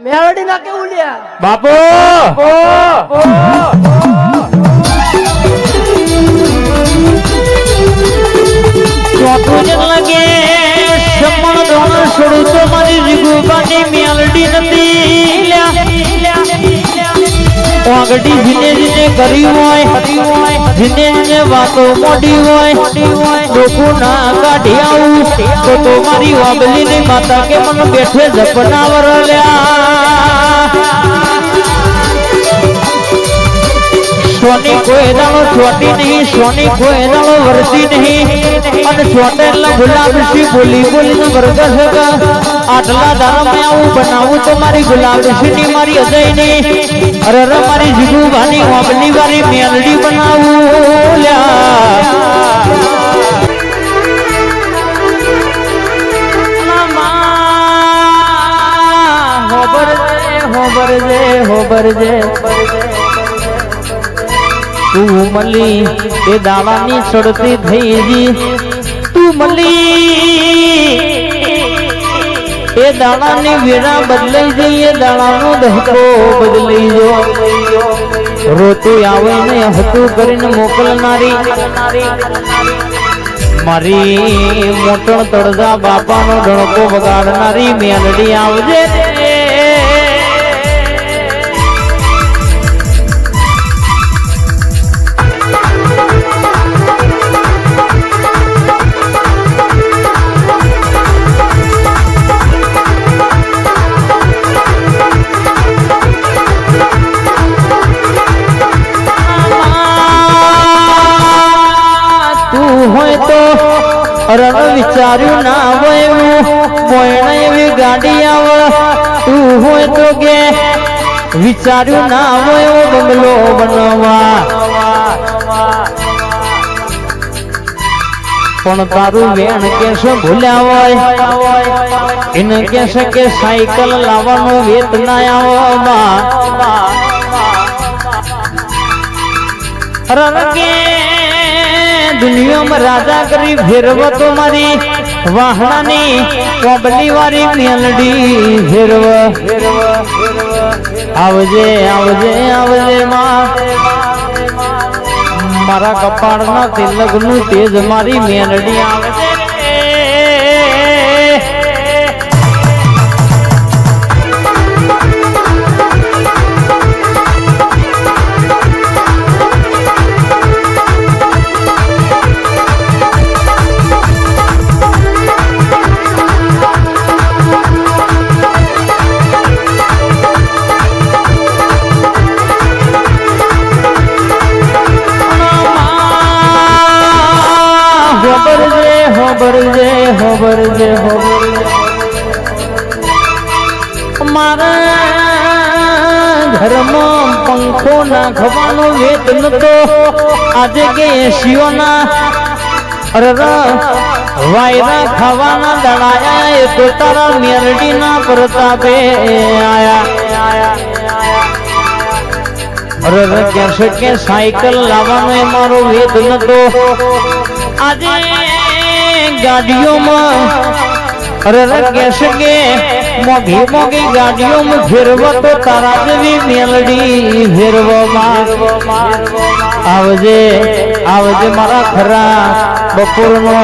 મેલડી ના કેવું લ્યા બાપુ! ચોથું જ લાગે સમણ દોણ છોડું તો મારી જીગુબાની મેલડી નથી વાગડી જીને જીને કરી હોય જીને જીને વાતો મોડી હોય. લોકો ના કાઢી આવું, તો તો મારી વાબલી ની માતા કે મને બેઠે જપના વરલ્યા સોની કોઈ દાળો છોટી નહીં, સોની કોઈ દાળો વરસી નહીં. અને છોટેલા ગુલાબ સી બોલી બોલીને વર્ગ આટલા આટલા દારામાં આવું બનાવું તો મારી ગુલાબની મારી અજયની અરે અરે, મારી જીગુભાની ઓબલી વાળી મેલડી બનાવું લ્યા. હોબરજે હોબરજે તું મળી એ દાવાની સડતી થઈ ગઈ. તું મળી એ દાણાની વેરા બદલાઈ જઈએ દાણાનો દહકો બદલાઈ જો રોતું આવે ને હતું કરીને મોકલનારી. મારી મોટણ તળજા બાપાનો ડણકો વગાડનારી મેલડી આવજે. હોય તો રણ વિચાર્યું ના હોય એવું એવી ગાડી આવે તું હોય તો કે વિચાર્યું ના હોય બંગલો બનવા પણ તારું વેણ કેશે ભૂલ્યા હોય, એને કેશે કે સાયકલ લાવવાનો વેત ના આવવામાં રણકે દુનિયામાં રાજા કરી ફેરવતો મારી વાહણાની કોબલી વાળી મેલડી ફેરવ. આવજે આવજે આવજે માં. મારા કપાળના તિલકનું તેજ મારી મેલડી આવજે વેત આજે કે એસીઓના અરે વાયરા ખાવાના દડાયા એ તો તારા મેરડીના પ્રતાપે આયા. અરે કહેશે કે સાયકલ લાવવાનો એ મારો વેદ નતો. આજે ગાડીઓમાં અરે રે કહેશે કે મોઘી મોઘી ગાડીઓમાં ફેરવ તો તારા જેવી મેલડી ફેરવામાં. આવજે આવજે મારા ખરા બપોરનો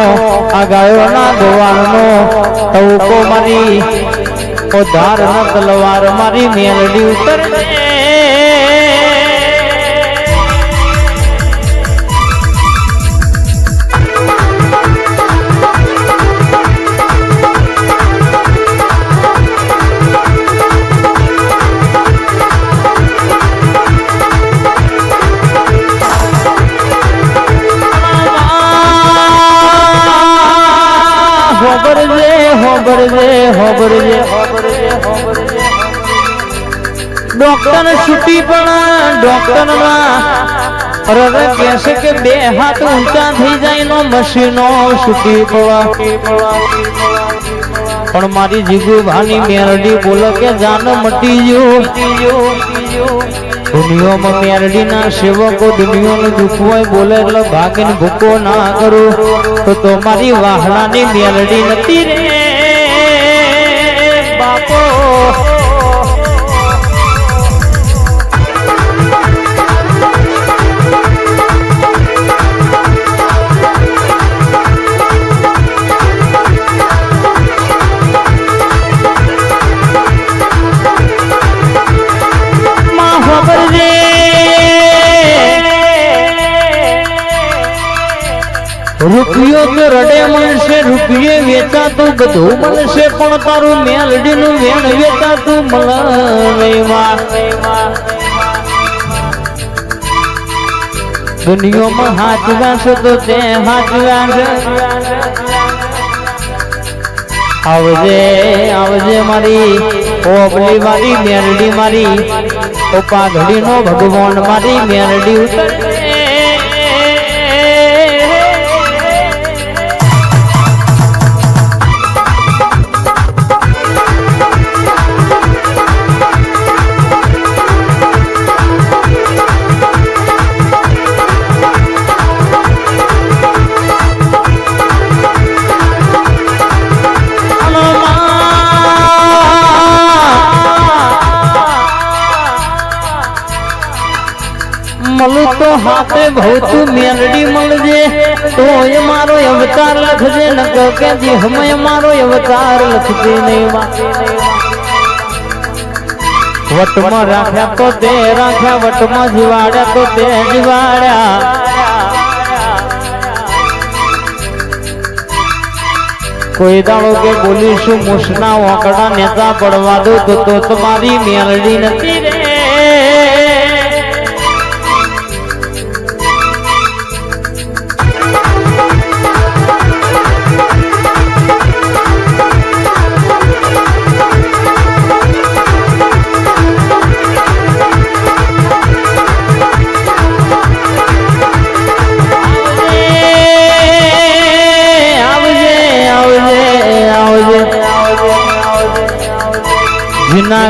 આ ગાયોના ધોવાણનો તવકો મારી ઓ ધાર તલવાર મારી મેલડી ઉતરજે ડોક્ટર છૂટી પણ ડોક્ટર અરે કહેશે કે બે હાથ ઊંચા થઈ જાય નો મશીનો છૂટી પડવા. પણ મારી જીગુ ભાની મેરડી બોલો કે જાન મટી ગયો. દુનિયામાં મેરડી ના સેવકો દુનિયાનું દુઃખ હોય બોલે એટલે ભાગીને ભૂકો ના કરો. તો તો મારી વાહણાની મેરડી નથી રે. બાપો તો રડે મળશે, રૂપિયે વેચાતું બધું મળશે, પણ તારું મેલડીનું વેણ વેચાતું મળવા દુનિયામાં હાથ છે તો તે હાથ આવજે આવજે મારી, ઓબલી મારી મેરડી મારી ઓ પાઘડી નો ભગવાન મારી મેરડી ઉતરજે મળું તો ભવતું મેલડી મળજે તો એ મારો અવતાર લખજે ન કે જે હમે મારો અવતાર લખજે નહીં વટમાં રાખ્યા તો તે રાખ્યા, વટમાં જીવાડ્યા તો તે જીવાડ્યા. કોઈ દાડો કે બોલીશું મુસના વાંકડા નેતા પડવા દો તો તમારી મેલડી નથી રે.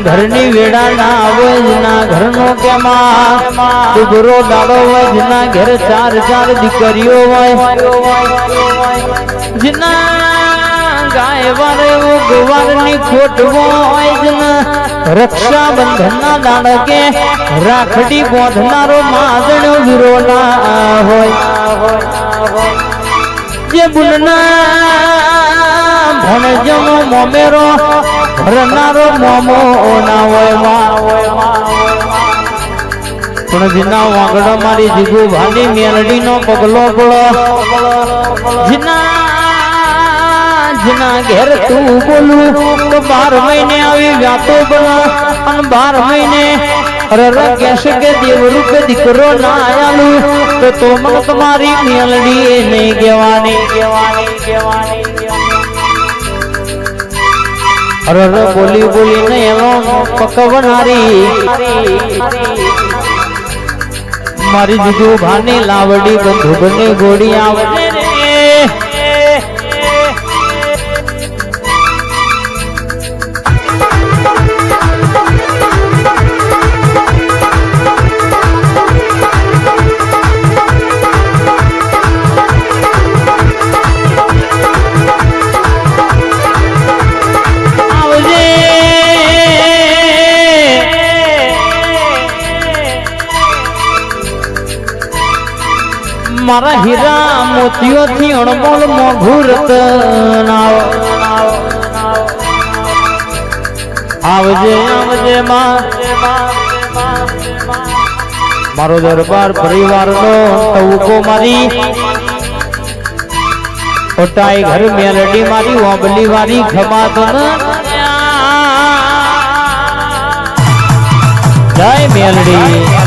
ઘરની વેડા ના આવે જીના ઘરનો કેમાં ડુબરો દાડો હોય જીના ઘેર ચાર ચાર દીકરીઓ હોય. જીના ગાય વારે ગોવારની ખોટ દાડકે રાખડી બોધનારો માદણો વીરો ના હોય. જે બુલના ભણજનો મોમેરો ભરનારો મોમો ના હોયમાં જીના વાગડો મારી જીગુ ભાની મેલડી નો પગલો પડો જીના ઘેર તું બોલું તો બાર મહિને આવી વ્યાતો બનો. અને બાર મહિને રર કહેશે કે દેવ રૂપે દીકરો ના આયાલું. તો તો મને તમારી મેલડી નહીં કહેવાની કહેવાની કહેવાની. રર બોલી બોલી ને એનો પકવનારી. મારી દીધું ભાની લાવડી બંધુ બને ગોળી આવજે મારા હીરા મોતીઓથી અણમોલ મોઘું રતન આવજે આવજે માં. મારો દરબાર પરિવારનો તવકો મારી. ઓટાઈ ઘર મેલડી મારી ઓબલી વારી ખમા તન જય મેલડી.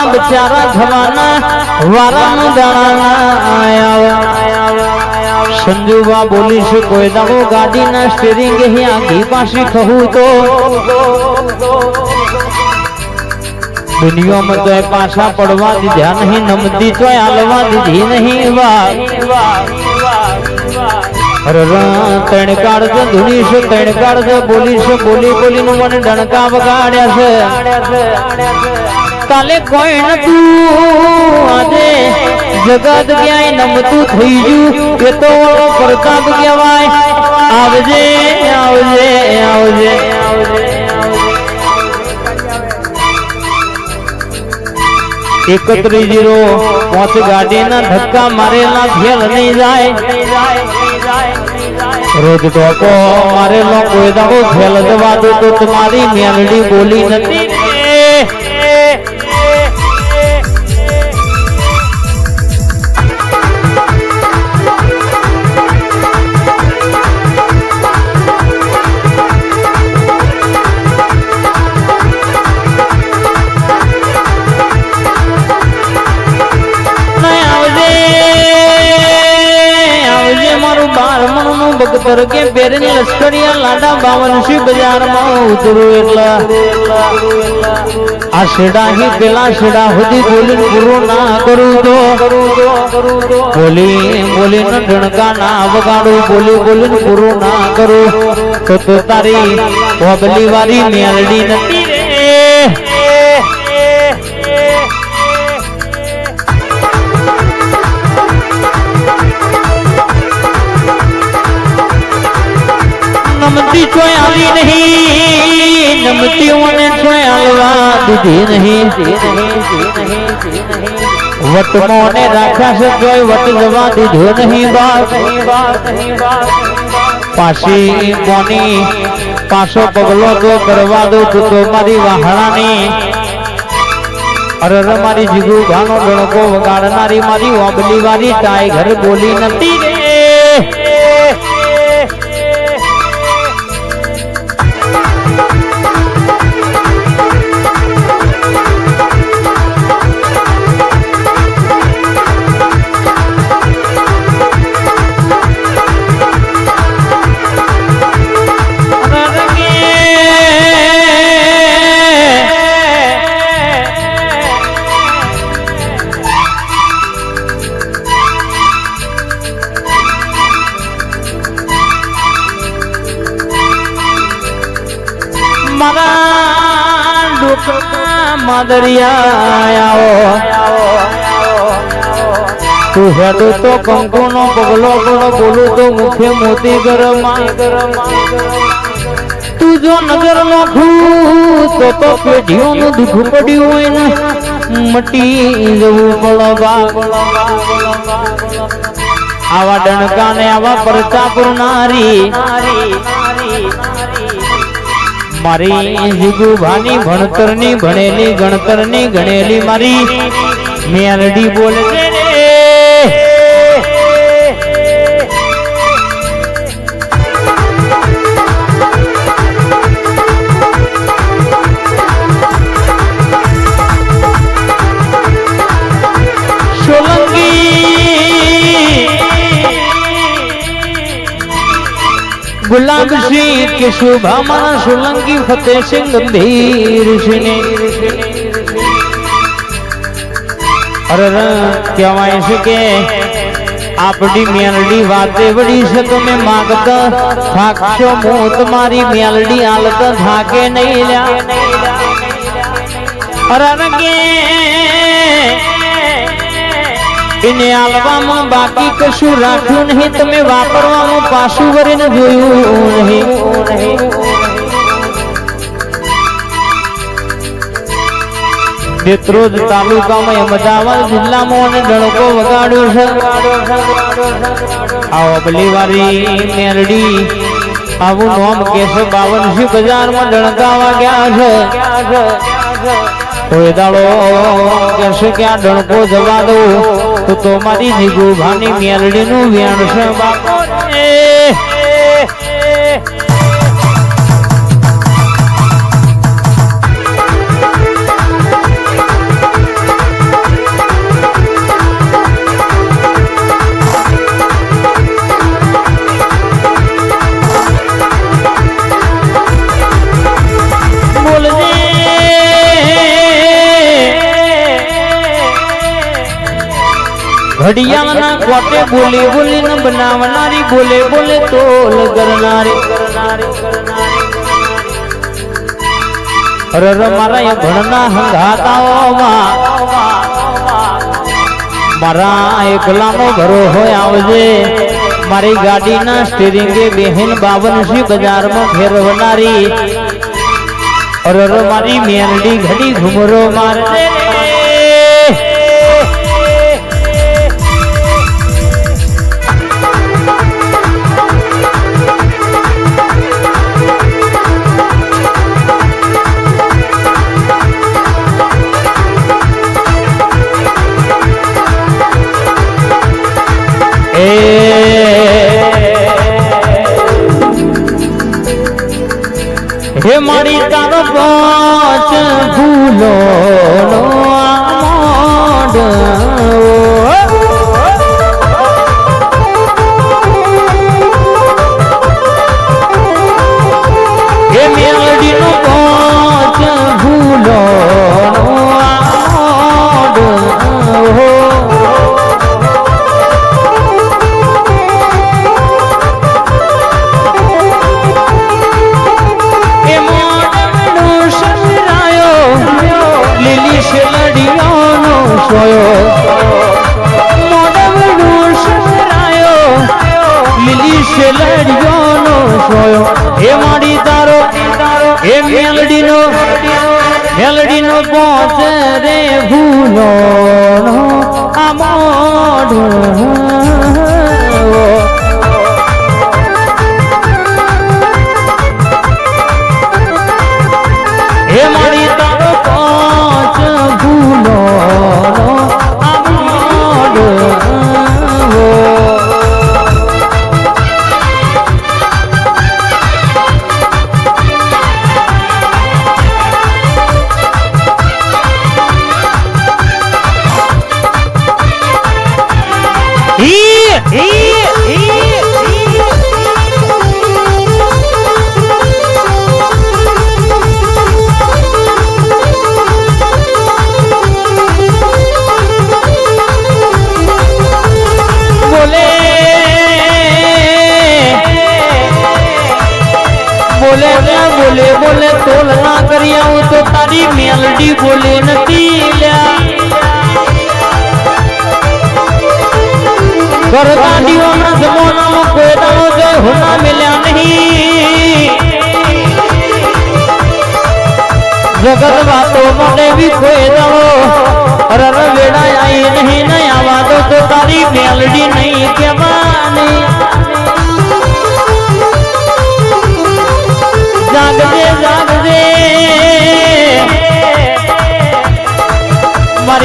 બાપડા બચારા થવાના વારાનો દાણા આયા. સંજુબા બોલી છે, કોઈ દાડો ગાડીના સ્ટીરિંગ અહીંયા ઘી પાછી કહું તો. દુનિયામાં તો પાછા પડવા દીધા નહીં, નમતી તો હાલવા દીધી નહીં વાહ ત્રણ કાળ છે ધૂની છે ત્રણ કાળ છે, બોલી બોલીનું મને ડણકા વગાડ્યા છે. કાલે કોઈ નતું આજે જગત ક્યાંય નમતું થઈ ગયું એ તો પ્રતાપ કહેવાય આવજે આવજે આવજે આવજે એકત્રીસ જીરો પાંચ ગાડીના ધક્કા મારેલા ફેલ નહીં જાય રોજ ટોકો મારેલો કોઈ દાડો ફેલ જવા દો તો તમારી મેલડી બોલી નથી બારમણનું પર કે પેરીને લશ્કરિયા લાડા બાવન શી બજારમાં ઉતરું એટલા. આ શેડા હી પેલા શેડા સુધી બોલીને પૂરું ના કરું તો. બોલી, બોલીને ઢણકા ના વગાડું, બોલી, બોલીને પૂરું ના કરું. તો તારી ઓબલી વાળી મેલડી નથી નમતી કોઈ આવી નહીં. નમતીઓને કોઈ ચોય દીધી નહીં. વટમોને રાખ્યા છે કોઈ વટ જવા દીધો નહીં બાપ. પાછી કોની પાછો પગલો તો કરવા દો તો મારી વાહણાની. અરર મારી જીગુ ભાનો ગણકો વગાડનારી મારી ઓબલી વાળી ટાઈગર બોલી નથી તું હેડો તો કંકુ નો પગલો પણ બોલું તો મુખે મોતી ગરમા. તું જો નજર નો તો તો પેઢીઓનું દુઃખ પડ્યું હોય ને મટી જવું પડવા આવા ડણકા ને આવા પરચા પુરનારી મારી જીગુભાની ભણતરની ભણેલી ગણતરની ગણેલી મારી. મેલડી બોલે છે સોલંકી ગુલાબસિંહ કે શુભામાં સોલંકી ફતેહસિંહ ગંભીર સિંહ. અરે કહેવાય છે કે આપડી મેલડી વાતે વળી છે તમે માગતા થાકશો હું તમારી મેલડી હાલત થાકે નહીં લ્યા. અરે કે એને આલવામાં બાકી કશું રાખ્યું નહીં. તમે વાપરવાનું પાછું કરીને જોયું નહીં. બેત્રોજ તાલુકામાં અમદાવાદ જિલ્લામાં અને ડણકો વગાડ્યો છે. આ અબલીવારી મેરડી. આવું નોમ કેસો બાવનસી બજારમાં ડણકાવા ગયા છે. કોઈ દાડો કેસે ક્યાં ડણકો જવા દો તો તો મારી જીગુભાની મેલડીનું વેણ છે બાપો. રે. ઘડિયાળના કોટે બોલી બોલીને બનાવનારી બોલે બોલે તોલ કરનારી અરે રે મારા ભણના હંગાતાઓમાં મારા એકલાનો ઘરો હોય આવજે. મારી ગાડીના સ્ટીરિંગે બેહીન બાવનસી બજારમાં ફેરવનારી. અરે મારી મેરડી ઘડી ઘુમરો મારજે. હે મારી તારો સોયો હે માડી તારો હે મેલડીનો મેલડીનો પહોંચ રે ભૂલો આ મોઢ બોલે બોલે ને બોલે બોલે તોલ ના કરી આવું તો તારી મેલડી બોલે નથી લ્યા કરતાડીઓના જમાનામાં કોઈ દાડો જય હોના મિલ્યા નહીં. જગત વાતો મને બી કોઈ દાડો રર વેડાય નહીં. ને આવા તો તારી મેલડી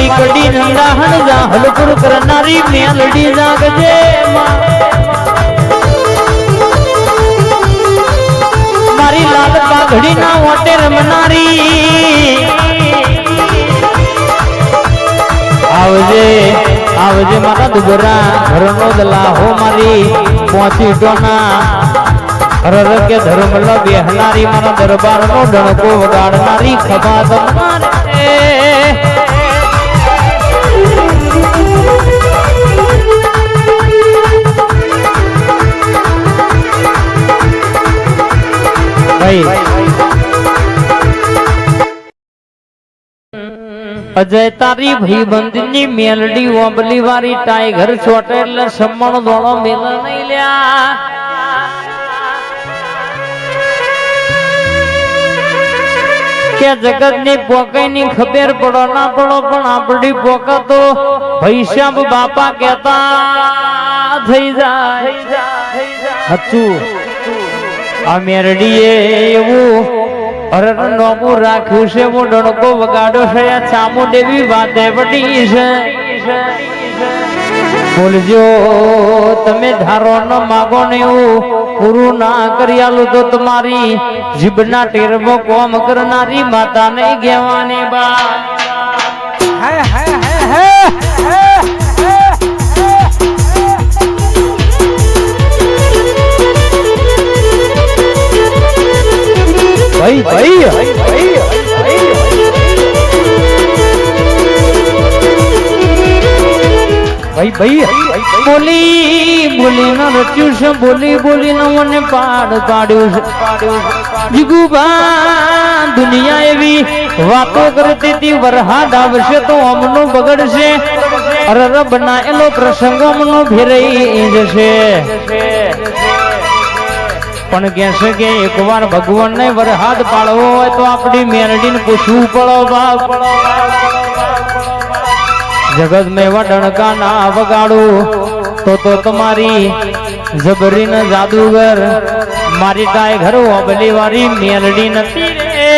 મારી કડી નંદાહણ જા હલપુર કરનારી મેલડી જાગજે. મારી લાલ પાઘડી ના ઓટે રમનારી. આવજે આવજે મારા દુબરા, ઘરનો દલાહો મારી, પહોંચી ટોના હરર કે ધર્મ લ બેહનારી, મારા દરબાર નો ડણકો વગાડનારી ખભા તમારે. અજય તારી ભાઈબંધની મેલડી ઓબલી વાળી ટાઈગર છોટે એટલે સમણ દોણો મેલ નહીં લ્યા. કે જગતની પોકાઈ ની ખબર પડો ના પડો પણ આપડી પોકા તો ભૈશ્યામ બાપા કેતા થઈ જાય. હચું. આ મેરડીએ એવું રાખ્યું છે હું ડણકો વગાડો છે, આ ચામુંડેવી વાતે પડી છે. બોલજો, તમે ધારો ન માગો ને એવું પૂરું ના કરી આલું તો તમારી જીભના ટેરમો કોમ કરનારી માતા નહીં ગેવાની બા. ભાઈ ભાઈ. ભાઈ ભાઈ. બોલી બોલી ના રચ્યું છે, બોલી બોલી ન મને પાડ પાડ્યું છે. જીગુબા, દુનિયા એવી વાતો કરતી હતી, વરહાદ આવશે તો અમનું બગડશે. અરર બનાયેલો પ્રસંગ અમનો ફેરઈ જશે. પણ કહેશે કે એકવાર ભગવાનને વરહાદ પાડવો હોય તો આપણી મેરડીને પૂછવું પડો, બાપ. જગત મેં એવા ડણકા ના વગાડું, તો તો તમારી જબરીન જાદુગર મારી ટાય ઘર અબલી વાળી મેલડી નથી. રે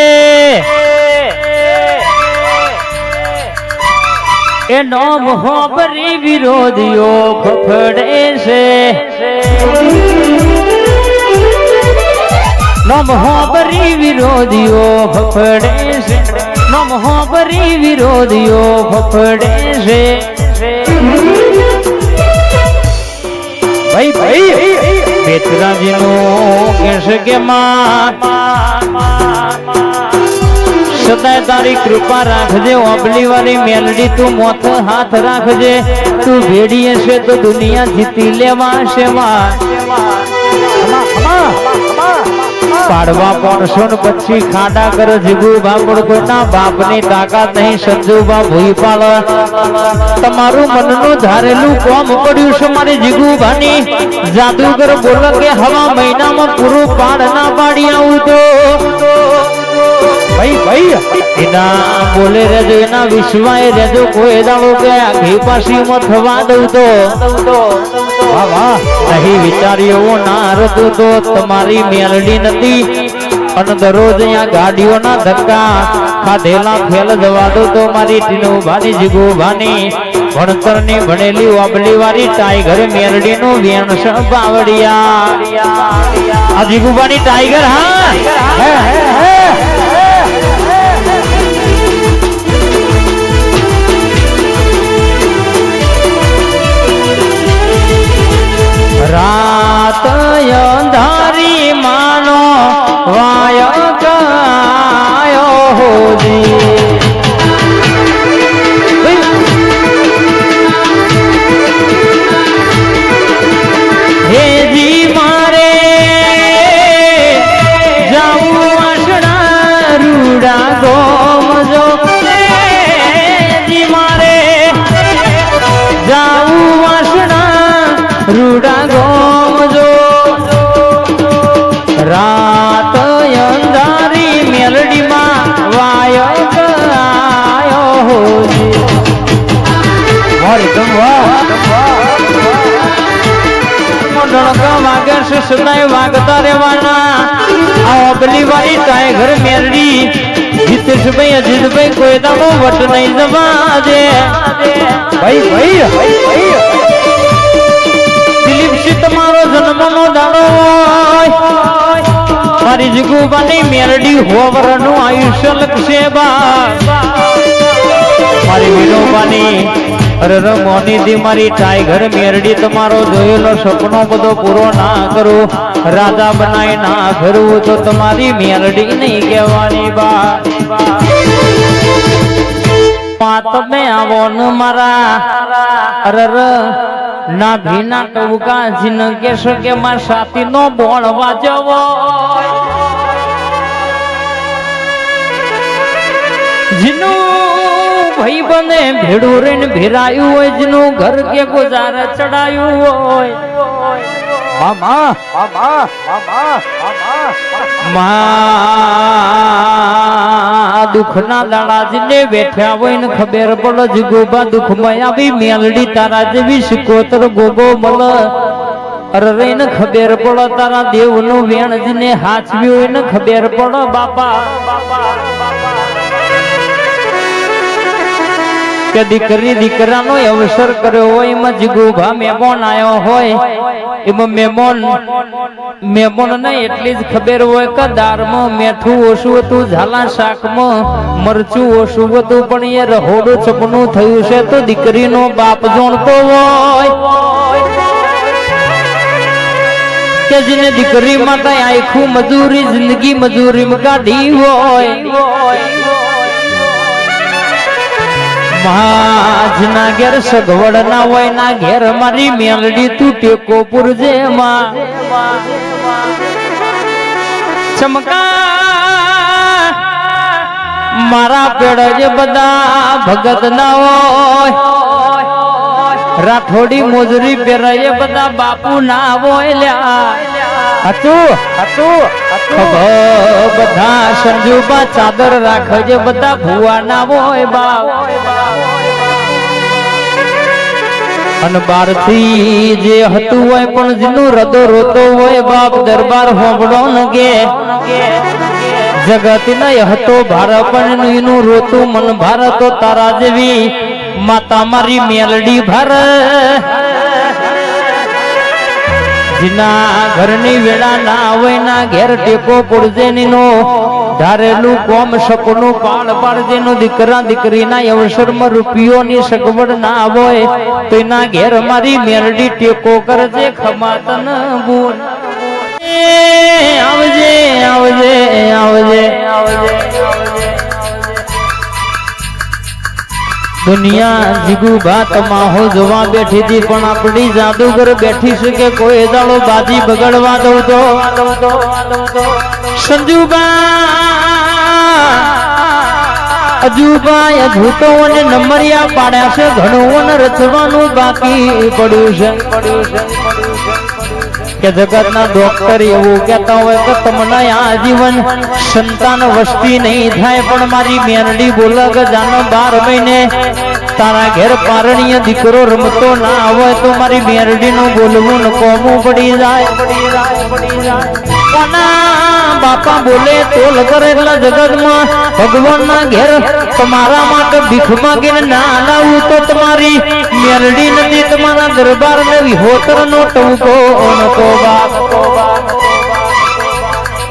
એ નોમ હોબરી વિરોધીઓ ફફડે છે. નમ હોબરી વિરોધીઓ, ફફડે છે. નમ હોબરી વિરોધીઓ, ફફડે છે. ભાઈ ભાઈ પેતરાજી નો કેશ કે સદાય તારી કૃપા રાખજે ઓબલી વાળી મેલડી તું મોત હાથ રાખજે. તું ભેડીએ છે તો દુનિયા જીતી લેવા છે પાડવા પડશો ને પછી ખાડા કર જીગુ બાપડ કોઈના બાપની તાકાત નહીં સંજુબા ભૂઈ પાલ તમારું મનનું ધારેલું કોમ પડ્યું છે મારી જીગુ ભાની. જાદુગર બોલ કે હવા મહિનામાં પૂરું પાડ ના પાડી આવું તો. ભાઈ ભાઈ. બોલે રેજો એના વિશ્વાય રેજો કોઈ દાવો કે આખી પાસીમાં થવા દઉં તો. વાહ વાહ. નહીં વિચાર્યો ના રતું તો તમારી મેલડી નથી. અને દરરોજ અહીંયા ગાડીઓના ધક્કા. ખાધેલા ફેલ જવા દો તો મારી ટીનો ભાની જીગો ભાની. ભણતરની ભણેલી વાબલી વાળી ટાઈગર મેરડી નું વેણ બાવડિયા આ જીગુબાની ટાઈગર હા. રહેવાના. આ અબલી વાળી ટાઈગર મેરડી જીતેશભાઈ અજીતભાઈ કોઈ દાડો વટ નહીં દાડો મારી જગુબાની મેરડી હોવરનું આયુષ્ય લક્ષે બા. મારી વિનોબાની અરે રમોની દી મારી ટાઈગર મેરડી, તમારો જોયેલો સપનો બધો પૂરો ના કરું. રાજા બનાય ના ફરવું, તો તમારી મેરડી નહીં કહેવાની બા તમે આવો ને મારા. અરર ના ભીના ટવકા જીન કેશો કે માર સાથી નો બોણ વાજવો. જીનું ભાઈ બને ભેડું રહીને ભેરાયું હોય જેનું ઘર કે ગુજાર ચડાયું હોય. મામા મામા મામા મામા. માં દુઃખના દાડાજીને બેઠ્યા હોય ને ખબર પડે જ ગોબા દુખમાં આવી મેલડી તારા જેવી શિકોતર ગોગો મળ. અરે રહીને ખબર પડે તારા દેવનું વેણજીને હાચવ્યું હોય ને ખબર પડે બાપા. કે દીકરી દીકરાનો અવસર કર્યો હોય, એમાં જીગુભા મેમોન આવ્યો હોય. એમાં મેમોન મેમોન ને એટલી જ ખબર હોય કે દાળમાં મેઠું ઓછું હતું, ઝાલા શાકમાં મરચું ઓછું હતું, પણ એ રહોડું ચપનું થયું છે તો દીકરીનો બાપ જોણતો હોય. કે જેને દીકરી માટે આખું મજૂરી, જિંદગી મજૂરી કાઢી હોય. મહાજના ઘેર સગવડ ના હોય ના ઘેર મારી મેલડી તું ટેકો પુરજે માં ચમકા મારા પેડ જે બધા ભગત ના હોય. રાઠોડી મોજરી પહેરાય બધા બાપુ ના હોય લ્યા. હતું હતું બધા ચાદર રાખજે બધા ભુવા ના હોય બાપ. જે હતું હોય પણ જેનું રદો રોતો હોય, બાપ દરબાર હોંભળો ન કે. જગત નય હતો ભાર, પણ એનું રોતું મન ભાર, તો તારા જેવી માતા મારી મેલડી ભાર. જીના ઘરની વેળા ના હોય ના ઘેર ટેકો પડજે નીનો ધારેલું કોમ સપનું પાળ પાડજે નો દીકરા દીકરીના અવસરમાં રૂપિયોની સગવડ ના હોય તો એના ઘેર મારી મેરડી ટેકો કરજે ખમાતન બોલ આવજે આવજે આવજે આવજે. દુનિયા જીગુબા ભાત માહો જોવા બેઠી હતી, પણ આપણી જાદુગર બેઠી છે કે કોઈ દાડો બાજી બગડવા દઉં તો? સંજુબા અજુબા અજૂતો અને નંબરિયા પાડ્યા છે, ઘણું રચવાનું બાકી પડ્યું છે. કે જગતના ડોક્ટર એવું કહેતા હોય કે તમને આજીવન સંતાન વસ્તી નહીં થાય. પણ મારી મેરડી બોલક જાનો બાર મહિને તારા ઘેર પારણીય દીકરો રમતો ના આવે તો મારી મેરડી નું બોલવું ન કોમું પડી જાય. બાપા બોલે તોલ કરે એટલા જગતમાં, ભગવાનના ઘેર તમારા માટે ભીખ માગીને ના લાવું તો તમારી મેરડી નથી, તમારા દરબાર ને વિહોતર નો ટૂંકો નતો બાપ.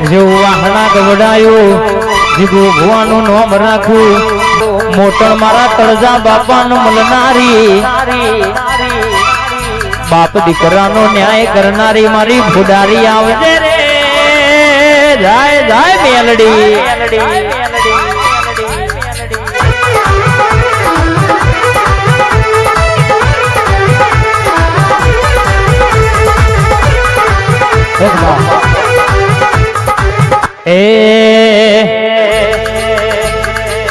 જેવું વાહણા ગવડાયું જીગું ભુવાનું નામ રાખું મોટણ મારા તળજા બાપાનું મલનારી. બાપ દીકરાનો ન્યાય કરનારી મારી ભુડારી આવજે રે. જાય જાય મેલડી. એ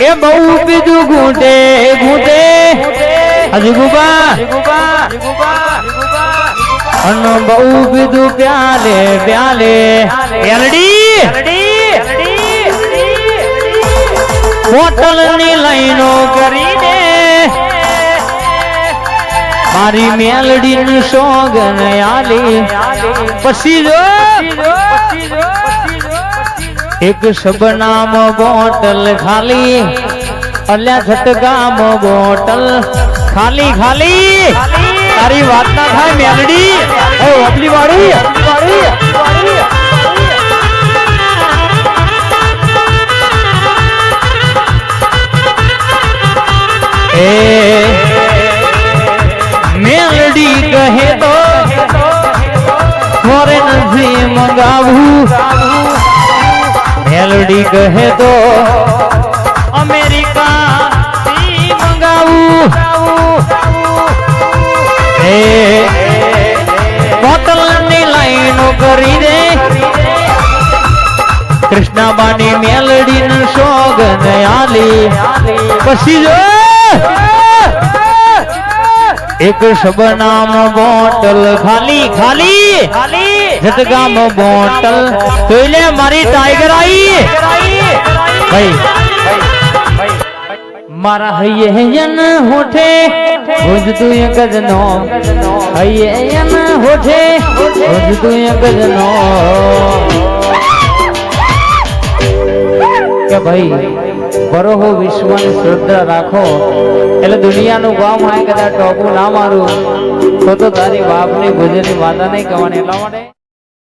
એ બહુ બીજું ઘૂંટે ઘૂંટે હજી ગુબા. અન બહુ બીજું પ્યાલે પ્યાલે. એલડી. હોટલની લાઈનો કરીને. મારી મેલડી નું સોગન આલી. પછી જો. એક શબનામ બોટલ ખાલી, અલ્યા છટકામ બોટલ. ખાલી ખાલી. તારી વાત ના થાય, મેલડી. એ ઓપલી વાળી. એ મેલડી કહે તો મોરે નથી મંગાવું. મેલડી કહે તો અમેરિકા થી મંગાવું. એ બોટલની લાઈનો કરી દે. કૃષ્ણાબાની મેલડી નું સોગન આલી. પછી જો એક શબનામ બોટલ ખાલી ખાલી. ખાલી. જટગામ બોટલ જોઈ મારી ટાઈગર આઈ ભાઈ મારા હૈયે યન હોઠે ભુજ તું એક જ નો હૈયે યન હોઠે ભુજ તું એક જ નો કે ભાઈ બરોહો વિશ્વની શ્રદ્ધા રાખો એટલે દુનિયાનું ગામ હોય કદાચ ટોપું ના મારું તો તો તારી બાપની ભુજની માતા નહીં કહેવાની એટલા માટે